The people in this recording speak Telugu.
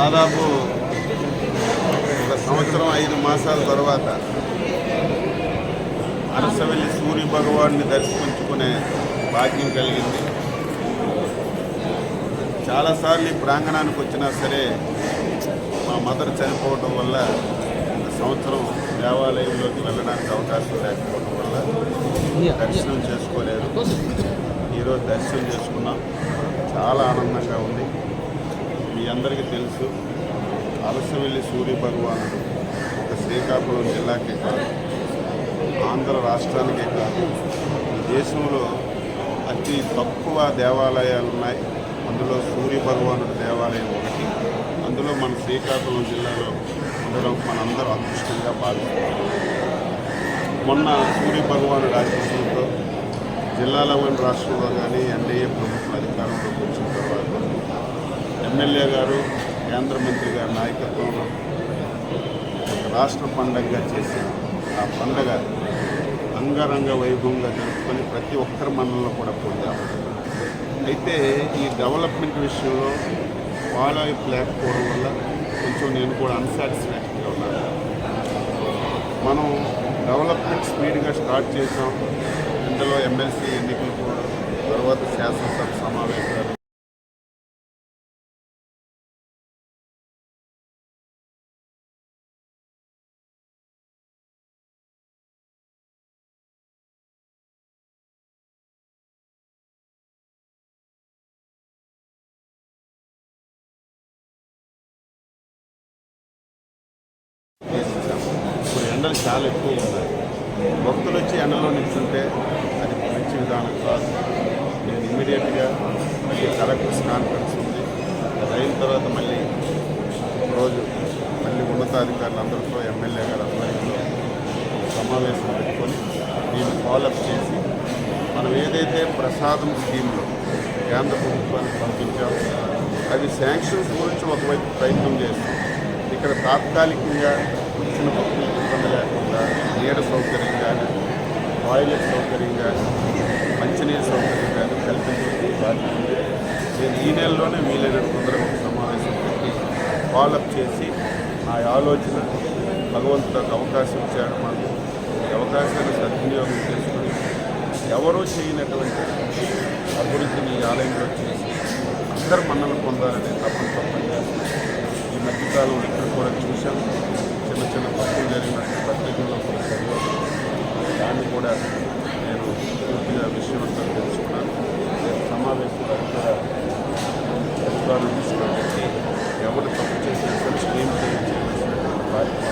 దాదాపు ఒక సంవత్సరం ఐదు మాసాల తర్వాత అరసవెల్లి సూర్య భగవాన్ని దర్శించుకునే భాగ్యం కలిగింది. చాలాసార్లు ఈ ప్రాంగణానికి వచ్చినా సరే మా మదర్ చనిపోవటం వల్ల సంవత్సరం దేవాలయంలోకి వెళ్ళడానికి అవకాశం లేకపోవడం వల్ల దర్శనం చేసుకోలేదు. ఈరోజు దర్శనం చేసుకున్నాం. చాలా ఆనందంగా ఉంది. మీ అందరికీ తెలుసు. అలసవెల్లి సూర్య భగవానుడు ఒక శ్రీకాకుళం జిల్లాకే కాదు ఆంధ్ర రాష్ట్రానికే కాదు. దేశంలో అతి తక్కువ దేవాలయాలు ఉన్నాయి. అందులో సూర్య భగవానుడు దేవాలయం ఒకటి. అందులో మన శ్రీకాకుళం జిల్లాలో ఉండడం మనందరూ అదృష్టంగా భావిస్తున్నాం. మొన్న సూర్య భగవానుడు ఆశీస్సులతో జిల్లాలో రాష్ట్రంలో కానీ ఎన్డీఏ ప్రభుత్వం అధికారంలోకి వచ్చిన తర్వాత ఎమ్మెల్యే గారు కేంద్ర మంత్రి గారి నాయకత్వంలో ఒక రాష్ట్ర పండగగా చేసి ఆ పండగ అంగరంగ వైభవంగా జరుపుకొని ప్రతి ఒక్కరి మనలో కూడా పొందాము అయితే ఈ డెవలప్మెంట్ విషయంలో ఫాలో లేకపోవడం వల్ల కొంచెం నేను కూడా అన్సాటిస్ఫాక్షన్గా ఉన్నాను. మనం డెవలప్మెంట్ స్పీడ్గా స్టార్ట్ చేసాం. ఇందులో ఎమ్మెల్సీ ఎన్నికలు కూడా తర్వాత శాసనసభ సమావేశాలు ఎండలు చాలా ఎక్కువ ఉన్నాయి. భక్తులు వచ్చి ఎండలో నిల్చుంటే అది మంచి విధానం కాదు. నేను ఇమీడియట్గా మళ్ళీ కలెక్టర్స్ కాన్ఫరెన్స్ ఉంది అది అయిన తర్వాత మళ్ళీ రోజు మళ్ళీ ఉన్నతాధికారులందరితో ఎమ్మెల్యే గారు అందరితో సమావేశం పెట్టుకొని దీన్ని ఫాలోఅప్ చేసి మనం ఏదైతే ప్రసాదం స్కీమ్లో కేంద్ర ప్రభుత్వానికి పంపించామో అది శాంక్షన్స్ గురించి ఒకవైపు ప్రయత్నం చేస్తాం ఇక్కడ తాత్కాలికంగా వచ్చిన భక్తులకు ఇబ్బంది లేకుండా నీడ సౌకర్యం కానీ టాయిలెట్ సౌకర్యం కానీ మంచినీరు సౌకర్యం కానీ కల్పించే బాధ్యత నేను ఈ నెలలోనే వీలైనట్టు తొందరగా ఒక సమావేశం పెట్టి ఫాలోఅప్ చేసి నా ఆలోచన భగవంతుడికి అవకాశం ఇచ్చాడు మాకు ఈ అవకాశాన్ని సద్వినియోగం చేసుకుని ఎవరూ చేయనటువంటి అభివృద్ధిని ఈ ఆలయంలో చేసి అందరు మన్నలు పొందాలని తప్పని తప్పని ఈ పత్రికలు ఇక్కడ కూడా చూసాం చిన్న చిన్న పత్రిక జరిగిన పత్రికల్లో కూడా చదివాను దాన్ని కూడా నేను పూర్తిగా విషయం అంతా తెలుసుకున్నాను సమావేశం కూడా ప్రభుత్వాలు తీసుకుని ఎవరు తప్పు చేసిన స్కీమ్ చేయించిన బాధ్యత